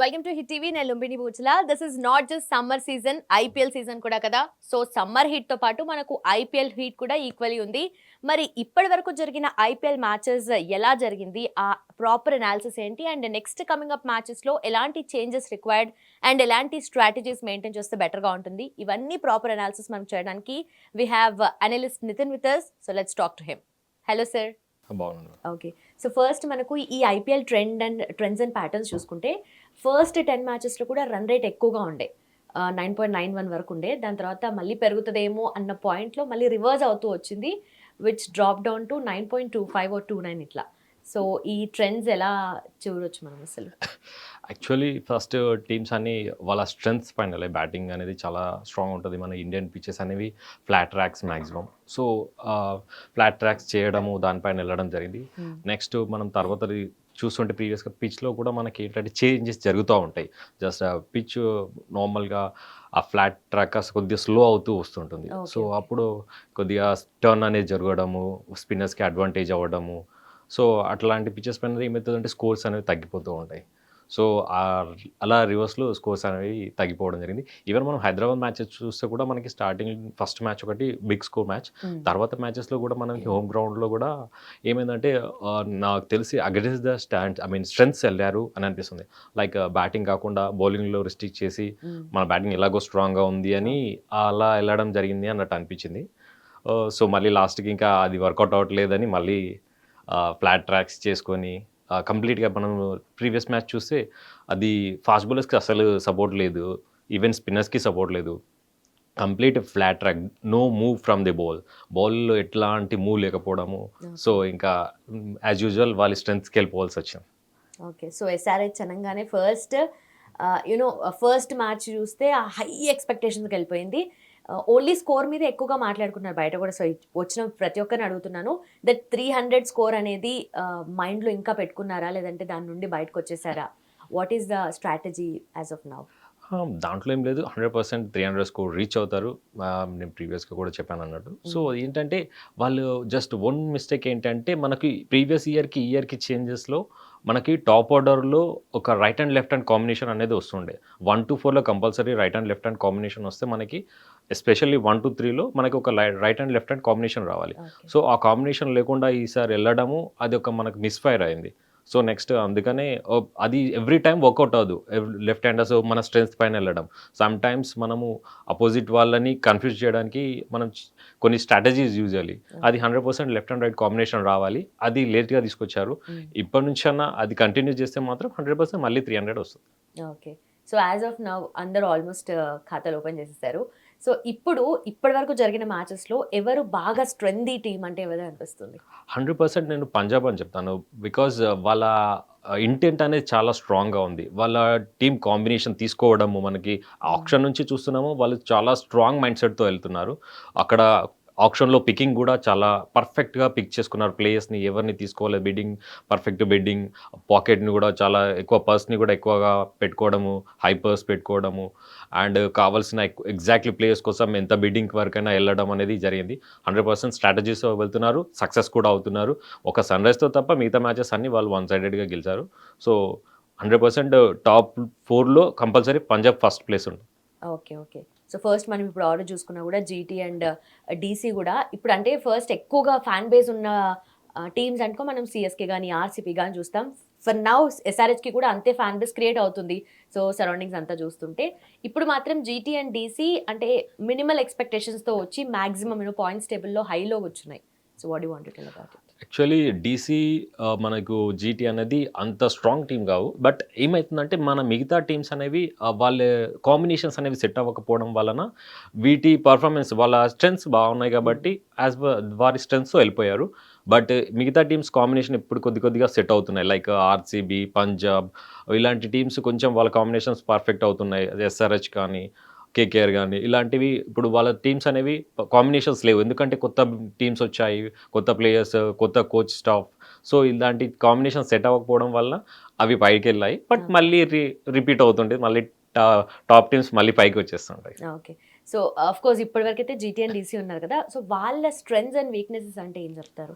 Welcome to hit TV. నేను Lumbini Boochala this is not just summer season IPL season కూడా కదా. So summer హిట్తో పాటు మనకు IPL heat కూడా ఈక్వల్లీ ఉంది. మరి ఇప్పటి వరకు జరిగిన ఐపీఎల్ మ్యాచెస్ ఎలా జరిగింది? ఆ ప్రాపర్ అనాలిసిస్ ఏంటి? అండ్ నెక్స్ట్ కమింగ్ అప్ మ్యాచెస్లో ఎలాంటి చేంజెస్ రిక్వైర్డ్ అండ్ ఎలాంటి స్ట్రాటజీస్ మెయింటైన్ చేస్తే బెటర్గా ఉంటుంది? ఇవన్నీ ప్రాపర్ అనాలిసిస్ మనం చేయడానికి we have analyst Nitin with us so let's talk to him hello sir okay so first మనకు ఈ IPL trend and trends and patterns చూసుకుంటే ఫస్ట్ టెన్ మ్యాచెస్లో కూడా రన్ రేట్ ఎక్కువగా ఉండే. నైన్ పాయింట్ నైన్ వన్ వరకు ఉండే. దాని తర్వాత మళ్ళీ పెరుగుతుందేమో అన్న పాయింట్లో మళ్ళీ రివర్స్ అవుతూ వచ్చింది which drop down to nine point two five two nine ఇట్లా. సో ఈ ట్రెండ్స్ ఎలా చూడొచ్చు మనం అసలు? యాక్చువల్లీ ఫస్ట్ టీమ్స్ అన్ని వాళ్ళ స్ట్రెంగ్స్ పైన బ్యాటింగ్ అనేది చాలా స్ట్రాంగ్ ఉంటుంది. మన ఇండియన్ పిచెస్ అనేవి flat tracks maximum so flat tracks చేయడము దానిపైన వెళ్ళడం జరిగింది. Hmm. నెక్స్ట్ మనం తర్వాత చూస్తుంటే ప్రీవియస్గా పిచ్లో కూడా మనకి ఏంటంటే చేంజెస్ జరుగుతూ ఉంటాయి. జస్ట్ పిచ్ నార్మల్గా ఆ ఫ్లాట్ ట్రాక్ కొద్దిగా స్లో అవుతూ వస్తుంటుంది. సో. అప్పుడు కొద్దిగా టర్న్ అనేది జరగడము స్పిన్నర్స్కి అడ్వాంటేజ్ అవ్వడము. సో అట్లాంటి పిచ్చెస్ పైన ఏమవుతుందంటే స్కోర్స్ అనేవి తగ్గిపోతూ ఉంటాయి. సో అలా రివర్స్లో స్కోర్స్ అనేవి తగ్గిపోవడం జరిగింది. ఈవెన్ మనం హైదరాబాద్ మ్యాచెస్ చూస్తే కూడా మనకి స్టార్టింగ్ ఫస్ట్ మ్యాచ్ ఒకటి బిగ్ స్కోర్ మ్యాచ్. తర్వాత మ్యాచెస్లో కూడా మనకి హోమ్. గ్రౌండ్లో కూడా ఏమైందంటే నాకు తెలిసి against the stand I mean strengths వెళ్ళారు అని అనిపిస్తుంది. లైక్ బ్యాటింగ్ కాకుండా బౌలింగ్లో రిస్ట్రిక్ట్ చేసి. మన బ్యాటింగ్ ఎలాగో స్ట్రాంగ్గా ఉంది అని అలా వెళ్ళడం జరిగింది అన్నట్టు అనిపించింది. సో మళ్ళీ లాస్ట్కి ఇంకా అది వర్కౌట్ అవ్వట్లేదని మళ్ళీ ఫ్లాట్ ట్రాక్స్ చేసుకొని కంప్లీట్గా మనం ప్రీవియస్ మ్యాచ్ చూస్తే అది ఫాస్ట్ బౌలర్స్కి అసలు సపోర్ట్ లేదు. ఈవెన్ స్పిన్నర్స్కి సపోర్ట్ లేదు. Complete flat track. No move from the ball. బాల్లో ఎట్లాంటి మూవ్ లేకపోవడము. సో ఇంకా యాజ్ యూజువల్ వాళ్ళ స్ట్రెంగ్స్కి వెళ్ళిపోవాల్సి వచ్చింది. ఓకే. సో ఎస్ఆర్హెచ్ అనగానే first you know first match చూస్తే హై ఎక్స్పెక్టేషన్స్కి వెళ్ళిపోయింది. ఓన్లీ స్కోర్ మీద ఎక్కువగా మాట్లాడుకున్నారు బయట కూడా. సో వచ్చిన ప్రతి ఒక్కరిని అడుగుతున్నాను. దట్ త్రీ హండ్రెడ్ స్కోర్ అనేది మైండ్లో ఇంకా పెట్టుకున్నారా? లేదంటే దాని నుండి బయటకు వచ్చేసారా? What is the strategy as of now దాంట్లో ఏం లేదు. Hundred percent three hundred score reach అవుతారు. ఆ, నేను ప్రీవియస్గా కూడా చెప్పాను అన్నట్టు. సో ఏంటంటే వాళ్ళు జస్ట్ వన్ మిస్టేక్ ఏంటంటే మనకి ప్రీవియస్ ఇయర్కి ఇయర్కి చేంజెస్లో మనకి టాప్ ఆర్డర్లో ఒక right and left hand combination అనేది వస్తుండే. వన్ టు ఫోర్లో compulsory right and left hand combination వస్తే మనకి ఎస్పెషల్లీ వన్ టు త్రీలో మనకి ఒక right and left hand combination రావాలి. సో ఆ కాంబినేషన్ లేకుండా ఈసారి వెళ్ళడము అది ఒక మనకు మిస్ఫైర్ అయింది. సో నెక్స్ట్ అందుకనే అది ఎవ్రీ టైం వర్కౌట్ అవ్వదు. లెఫ్ట్ హ్యాండర్స్ మన స్ట్రెంగ్త్ పైన వెళ్ళడం. సమ్ టైమ్స్ మనము అపోజిట్ వాళ్ళని కన్ఫ్యూజ్ చేయడానికి మనం కొన్ని స్ట్రాటజీస్ యూజ్ చేయాలి. అది hundred percent left and right combination రావాలి. అది లేట్గా తీసుకొచ్చారు. ఇప్పటి నుంచి అన్న అది కంటిన్యూ చేస్తే మాత్రం హండ్రెడ్ పర్సెంట్ మళ్ళీ త్రీ హండ్రెడ్ వస్తుంది. Okay. So as of now అందరూ ఆల్మోస్ట్ ఖాతాలు ఓపెన్ చేసేసారు. సో ఇప్పుడు ఇప్పటి వరకు జరిగిన మ్యాచెస్లో ఎవరు బాగా స్ట్రెందీ టీం అంటే ఎవరు అనిపిస్తుంది? హండ్రెడ్ పర్సెంట్ నేను పంజాబ్ అని చెప్తాను. బికాజ్ వాళ్ళ ఇంటెంట్ అనేది చాలా స్ట్రాంగ్గా ఉంది. వాళ్ళ టీం కాంబినేషన్ తీసుకోవడము మనకి ఆప్షన్ నుంచి చూస్తున్నాము. వాళ్ళు చాలా స్ట్రాంగ్ మైండ్ సెట్తో వెళ్తున్నారు. అక్కడ ఆప్షన్లో పికింగ్ కూడా చాలా పర్ఫెక్ట్గా పిక్ చేసుకున్నారు. ప్లేయర్స్ని ఎవరిని తీసుకోవాలి? బిడ్డింగ్ పర్ఫెక్ట్ బిడ్డింగ్ పాకెట్ని కూడా చాలా ఎక్కువ పర్స్ని కూడా ఎక్కువగా పెట్టుకోవడము హై పర్స్ పెట్టుకోవడము అండ్ కావాల్సిన ఎగ్జాక్ట్లీ ప్లేయర్స్ కోసం ఎంత బిడ్డింగ్ వరకైనా వెళ్ళడం అనేది జరిగింది. హండ్రెడ్ పర్సెంట్ స్ట్రాటజీస్ వెళ్తున్నారు సక్సెస్ కూడా అవుతున్నారు. ఒక సన్ రైజ్తో తప్ప మిగతా మ్యాచెస్ అన్ని వాళ్ళు వన్ సైడెడ్గా గెలిచారు. సో హండ్రెడ్ పర్సెంట్ టాప్ ఫోర్లో కంపల్సరీ పంజాబ్ ఫస్ట్ ప్లేస్ ఉంది ఓకే ఓకే. సో ఫస్ట్ మనం ఇప్పుడు ఆర్డర్ చూసుకున్నా కూడా జీటీ అండ్ uh, డీసీ కూడా ఇప్పుడు అంటే ఫస్ట్ ఎక్కువగా ఫ్యాన్ బేస్ ఉన్న uh, టీమ్స్ అనుకో మనం సిఎస్కే కానీ ఆర్సీపీ కానీ చూస్తాం. ఫర్ నౌ ఎస్ఆర్హెచ్కి కూడా అంతే ఫ్యాన్ బేస్ క్రియేట్ అవుతుంది. సో సరౌండింగ్స్ అంతా చూస్తుంటే ఇప్పుడు మాత్రం జీటీ అండ్ డీసీ అంటే మినిమల్ ఎక్స్పెక్టేషన్స్తో వచ్చి మాక్సిమం యూనో పాయింట్స్ టేబుల్లో హైలో వచ్చినాయి so what you want tell about actually DC మనకు జీటీ అనేది అంత స్ట్రాంగ్ టీం కావు. బట్ ఏమవుతుందంటే మన మిగతా టీమ్స్ అనేవి వాళ్ళ కాంబినేషన్స్ అనేవి సెట్ అవ్వకపోవడం వలన వీటి పర్ఫార్మెన్స్ వాళ్ళ స్ట్రెంగ్స్ బాగున్నాయి కాబట్టి యాజ్ వారి స్ట్రెంగ్స్ వెళ్ళిపోయారు. బట్ మిగతా టీమ్స్ కాంబినేషన్ ఇప్పుడు కొద్ది కొద్దిగా సెట్ అవుతున్నాయి. లైక్ ఆర్సీబీ పంజాబ్ ఇలాంటి టీమ్స్ కొంచెం వాళ్ళ కాంబినేషన్స్ పర్ఫెక్ట్ అవుతున్నాయి. ఎస్ఆర్హెచ్ కానీ కేకేఆర్ కానీ ఇలాంటివి ఇప్పుడు వాళ్ళ టీమ్స్ అనేవి కాంబినేషన్స్ లేవు. ఎందుకంటే కొత్త టీమ్స్ వచ్చాయి కొత్త ప్లేయర్స్ కొత్త కోచ్ స్టాఫ్. సో ఇలాంటి కాంబినేషన్ సెట్ అవ్వకపోవడం వల్ల అవి పైకి వెళ్ళాయి బట్. మళ్ళీ రి రిపీట్ అవుతుంటుంది మళ్ళీ టాప్ టీమ్స్ మళ్ళీ పైకి వచ్చేస్తుంటాయి. ఓకే. సో అఫ్ కోర్స్ ఇప్పటివరకు అయితే జీటీ అండ్ డీసీ ఉన్నారు కదా. సో వాళ్ళ స్ట్రెంగ్స్ అండ్ వీక్నెసెస్ అంటే ఏం చెప్తారు?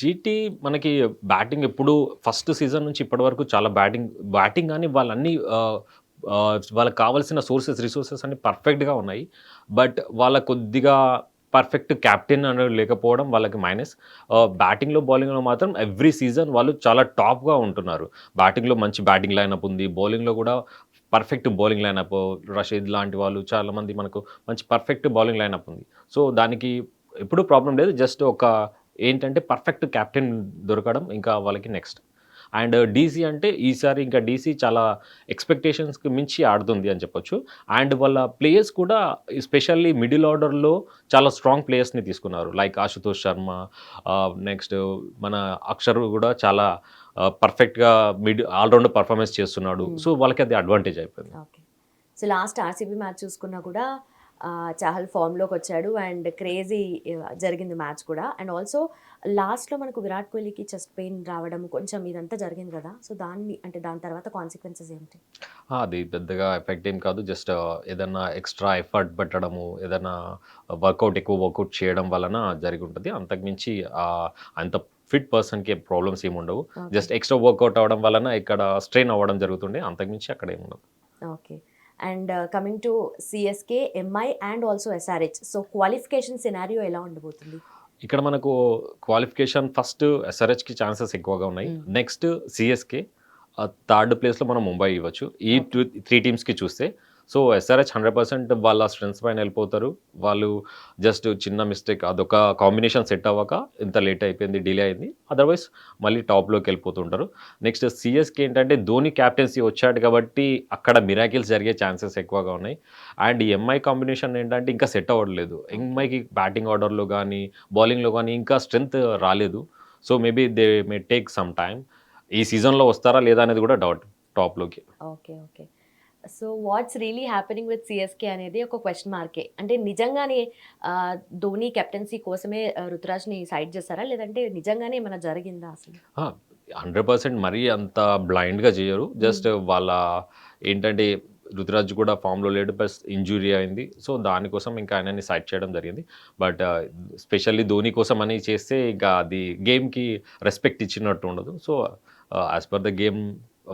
జీటీ మనకి బ్యాటింగ్ ఎప్పుడు ఫస్ట్ సీజన్ నుంచి ఇప్పటి వరకు చాలా బ్యాటింగ్ బ్యాటింగ్ కానీ వాళ్ళన్ని వాళ్ళకి కావాల్సిన సోర్సెస్ రిసోర్సెస్ అన్ని పర్ఫెక్ట్గా ఉన్నాయి. బట్ వాళ్ళ కొద్దిగా పర్ఫెక్ట్ క్యాప్టెన్ అనేది లేకపోవడం వాళ్ళకి మైనస్. బ్యాటింగ్లో బౌలింగ్లో మాత్రం ఎవ్రీ సీజన్ వాళ్ళు చాలా టాప్గా ఉంటున్నారు. బ్యాటింగ్లో మంచి బ్యాటింగ్ లైనప్ ఉంది. బౌలింగ్లో కూడా పర్ఫెక్ట్ బౌలింగ్ లైనప్. రషీద్ లాంటి వాళ్ళు చాలామంది మనకు మంచి పర్ఫెక్ట్ బౌలింగ్ లైనప్ ఉంది. సో దానికి ఎప్పుడూ ప్రాబ్లం లేదు. జస్ట్ ఒక ఏంటంటే పర్ఫెక్ట్ క్యాప్టెన్ దొరకడం ఇంకా వాళ్ళకి నెక్స్ట్. అండ్ డీసీ అంటే ఈసారి ఇంకా డీసీ చాలా ఎక్స్పెక్టేషన్స్కి మించి ఆడుతుంది అని చెప్పొచ్చు. అండ్ వాళ్ళ ప్లేయర్స్ కూడా ఎస్పెషల్లీ మిడిల్ ఆర్డర్లో చాలా స్ట్రాంగ్ ప్లేయర్స్ని తీసుకున్నారు. లైక్ ఆశుతోష్ శర్మ నెక్స్ట్ మన అక్షర్ కూడా చాలా పర్ఫెక్ట్గా మిడ్ ఆల్రౌండ్ పర్ఫార్మెన్స్ చేస్తున్నాడు. Hmm. సో వాళ్ళకి అది అడ్వాంటేజ్ అయిపోయింది. సో లాస్ట్ ఆర్సీబీ మ్యాచ్ చూసుకున్నా కూడా చాహల్ ఫామ్లోకి వచ్చాడు అండ్ క్రేజీ జరిగింది మ్యాచ్ కూడా. అండ్ ఆల్సో లాస్ట్లో మనకు విరాట్ కోహ్లీకి చెస్ట్ పెయిన్ రావడం కొంచెం ఇదంతా జరిగింది కదా. సో దాన్ని అంటే దాని తర్వాత కాన్సిక్వెన్సెస్ ఏంటి? అది పెద్దగా ఎఫెక్ట్ ఏం కాదు. జస్ట్ ఏదన్నా ఎక్స్ట్రా ఎఫర్ట్ పెట్టడము ఏదైనా వర్కౌట్ ఎక్కువ వర్కౌట్ చేయడం వలన జరిగి ఉంటుంది అంతకుమించి అంత ఫిట్ పర్సన్కి ప్రాబ్లమ్స్ ఏమి ఉండవు. జస్ట్ ఎక్స్ట్రా వర్కౌట్ అవ్వడం వలన ఇక్కడ స్ట్రెయిన్ అవ్వడం జరుగుతుండే. అంతకుమించి అక్కడ ఏమి ఉండదు. Okay. And coming to CSK MI and also SRH so qualification scenario ఎలా ఉండబోతుంది? ఇక్కడ మనకు క్వాలిఫికేషన్ ఫస్ట్ ఎస్ఆర్హెచ్కి ఛాన్సెస్ ఎక్కువగా ఉన్నాయి. నెక్స్ట్ సిఎస్కే థర్డ్ ప్లేస్లో మనం ముంబై ఇవ్వచ్చు. ఈ టూ త్రీ టీమ్స్కి చూస్తే సో ఎస్ఆర్హెచ్ హండ్రెడ్ పర్సెంట్ వాళ్ళ స్ట్రెంగ్స్ పైన వెళ్ళిపోతారు. వాళ్ళు జస్ట్ చిన్న మిస్టేక్ అదొక కాంబినేషన్ సెట్ అవ్వక ఇంత లేట్ అయిపోయింది డిలే అయింది. అదర్వైజ్ మళ్ళీ టాప్లోకి వెళ్ళిపోతుంటారు. నెక్స్ట్ సిఎస్కి ఏంటంటే ధోని క్యాప్టెన్సీ వచ్చాడు కాబట్టి అక్కడ మిరాకిల్స్ జరిగే ఛాన్సెస్ ఎక్కువగా ఉన్నాయి. అండ్ ఈ ఎంఐ కాంబినేషన్ ఏంటంటే ఇంకా సెట్ అవ్వట్లేదు. ఎంఐకి బ్యాటింగ్ ఆర్డర్లో కానీ బౌలింగ్లో కానీ ఇంకా స్ట్రెంగ్త్ రాలేదు. So maybe they may take some time ఈ సీజన్లో వస్తారా లేదా అనేది కూడా doubt టాప్లోకి okay okay so what's really happening with CSK అనేది ఒక క్వశ్చన్ మార్కే అంటే నిజంగానే ధోని కెప్టెన్సీ కోసమే రుతురాజ్ని సైడ్ చేస్తారా? లేదంటే నిజంగానే ఏమైనా జరిగిందా అసలు? హండ్రెడ్ పర్సెంట్ మరీ అంత బ్లైండ్గా చేయరు. జస్ట్ వాళ్ళ ఏంటంటే రుతురాజ్ కూడా ఫామ్లో లేడు ప్లస్ ఇంజురీ అయింది. సో దానికోసం ఇంకా ఆయనని సైడ్ చేయడం జరిగింది. బట్ స్పెషల్లీ ధోని కోసం అని చేస్తే ఇంకా అది గేమ్కి రెస్పెక్ట్ ఇచ్చినట్టు ఉండదు. So as per the game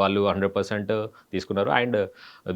వాళ్ళు హండ్రెడ్ పర్సెంట్ తీసుకున్నారు. అండ్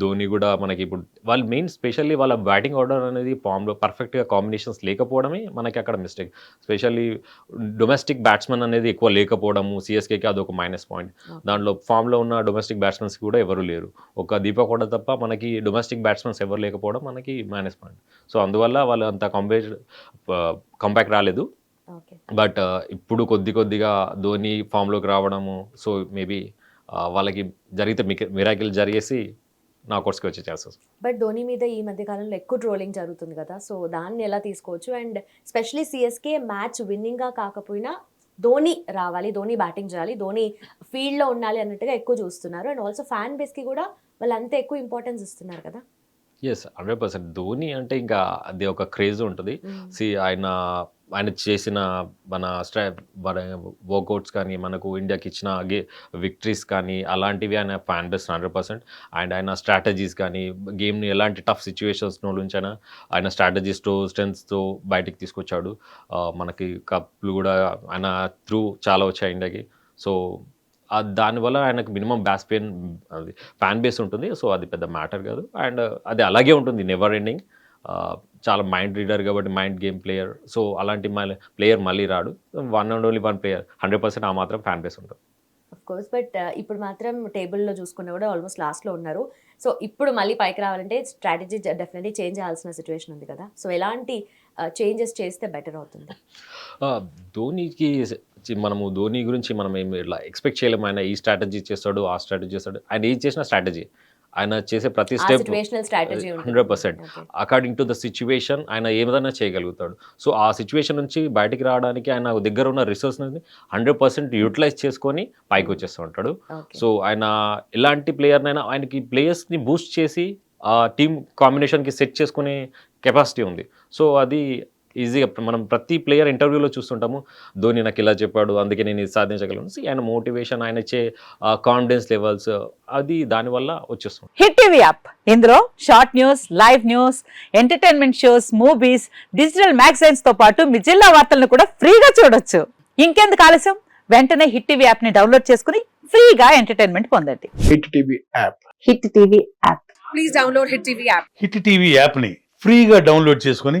ధోని కూడా మనకి ఇప్పుడు వాళ్ళు మెయిన్ స్పెషల్లీ వాళ్ళ బ్యాటింగ్ ఆర్డర్ అనేది ఫామ్లో పర్ఫెక్ట్గా కాంబినేషన్స్ లేకపోవడమే మనకి అక్కడ మిస్టేక్ స్పెషల్లీ డొమెస్టిక్ బ్యాట్స్మెన్ అనేది ఎక్కువ లేకపోవడము సిఎస్కేకి అదొక మైనస్ పాయింట్ దాంట్లో ఫామ్లో ఉన్న డొమెస్టిక్ బ్యాట్స్మెన్స్ కూడా ఎవరు లేరు. ఒక దీపక్ కూడా తప్ప మనకి డొమెస్టిక్ బ్యాట్స్మెన్స్ ఎవరు లేకపోవడం మనకి మైనస్ పాయింట్ సో అందువల్ల వాళ్ళు అంత కంపే కంబ్యాక్ రాలేదు. బట్ ఇప్పుడు కొద్ది కొద్దిగా ధోని ఫామ్లోకి రావడము సో మేబీ వాళ్ళకి జరిగితే మిరాకిల్ జరిగేసి నా కోర్స్కి వచ్చే ఛాన్సెస్. బట్ ధోని మీద ఈ మధ్య కాలంలో ఎక్కువ ట్రోలింగ్ జరుగుతుంది కదా సో దాన్ని ఎలా తీసుకోవచ్చు? అండ్ స్పెషలీ సిఎస్కే మ్యాచ్ విన్నింగ్గా కాకపోయినా ధోని రావాలి ధోని బ్యాటింగ్ చేయాలి ధోని ఫీల్డ్లో ఉండాలి అన్నట్టుగా ఎక్కువ చూస్తున్నారు. అండ్ ఆల్సో ఫ్యాన్ బేస్కి కూడా వాళ్ళు అంత ఎక్కువ ఇంపార్టెన్స్ ఇస్తున్నారు కదా? ఎస్ హండ్రెడ్ పర్సెంట్ ధోని అంటే ఇంకా అది ఒక క్రేజ్ ఉంటుంది. సి ఆయన ఆయన చేసిన మన స్ట్రా వర్కౌట్స్ కానీ మనకు ఇండియాకి ఇచ్చిన విక్టరీస్ కానీ అలాంటివి ఆయన fan best hundred percent and ఆయన స్ట్రాటజీస్ కానీ గేమ్ని ఎలాంటి టఫ్ సిచ్యువేషన్స్ నుంచి అయినా ఆయన స్ట్రాటజీస్తో స్ట్రెంగ్స్తో బయటికి తీసుకొచ్చాడు. మనకి కప్లు కూడా ఆయన త్రూ చాలా వచ్చాయి ఇండియాకి. సో దానివల్ల ఆయనకు మినిమం బ్యాస్ పెయిన్ అది ఫ్యాన్ బేస్ ఉంటుంది. సో అది పెద్ద మ్యాటర్ కాదు. అండ్ అది అలాగే ఉంటుంది నెవర్ ఎండింగ్ చాలా మైండ్ రీడర్ కాబట్టి మైండ్ గేమ్ ప్లేయర్ సో అలాంటి ప్లేయర్ మళ్ళీ రాడు. One and only one player hundred percent ఆ మాత్రం ఫ్యాన్ బేస్ ఉంటుంది. కోర్స్ బట్ ఇప్పుడు మాత్రం టేబుల్లో చూసుకున్నా కూడా ఆల్మోస్ట్ లాస్ట్లో ఉన్నారు. సో ఇప్పుడు మళ్ళీ పైకి రావాలంటే స్ట్రాటజీ డెఫినెట్లీ చేంజ్ చేయాల్సిన సిచ్యువేషన్ ఉంది కదా. సో ఎలాంటి చేంజెస్ చేస్తే బెటర్ అవుతుంది? ధోనికి మనము ధోని గురించి మనం ఏం ఇట్లా ఎక్స్పెక్ట్ చేయలేము. ఆయన ఈ స్ట్రాటజీ చేస్తాడు ఆ స్ట్రాటజీ చేస్తాడు. ఆయన ఏం చేసిన స్ట్రాటజీ ఆయన చేసే ప్రతి step hundred percent according to the situation ఆయన ఏదైనా చేయగలుగుతాడు. సో ఆ సిచ్యువేషన్ నుంచి బయటికి రావడానికి ఆయన దగ్గర ఉన్న రిసోర్స్ని హండ్రెడ్ పర్సెంట్ యూటిలైజ్ చేసుకొని పైకి వచ్చేస్తూ ఉంటాడు. సో ఆయన ఎలాంటి ప్లేయర్నైనా ఆయనకి ప్లేయర్స్ని బూస్ట్ చేసి ఆ టీమ్ కాంబినేషన్కి సెట్ చేసుకునే కెపాసిటీ ఉంది. సో అది ఈజీగా మనం ప్రతి ప్లేయర్ ఇంటర్వ్యూలో చూస్తుంటాము ధోని నాకు ఇలా చెప్పాడు అందుకే నేను ఇది సాధించగలను. ఆయన మోటివేషన్ ఆయన ఇచ్చే కాన్ఫిడెన్స్ లెవెల్స్ అది దానివల్ల వచ్చేస్తుంది. Hit TV app. ఇందులో short news live news entertainment shows movies digital మ్యాగజైన్స్తో పాటు మీ జిల్లా వార్తలను కూడా ఫ్రీగా చూడొచ్చు. ఇంకెందుకు ఆలస్యం? వెంటనే హిట్ టీవీ యాప్ని డౌన్లోడ్ చేసుకుని ఫ్రీగా ఎంటర్టైన్మెంట్ పొందండి. Hit TV app. Hit TV app. Please download Hit TV app. Hit TV యాప్ని ఫ్రీగా డౌన్లోడ్ చేసుకొని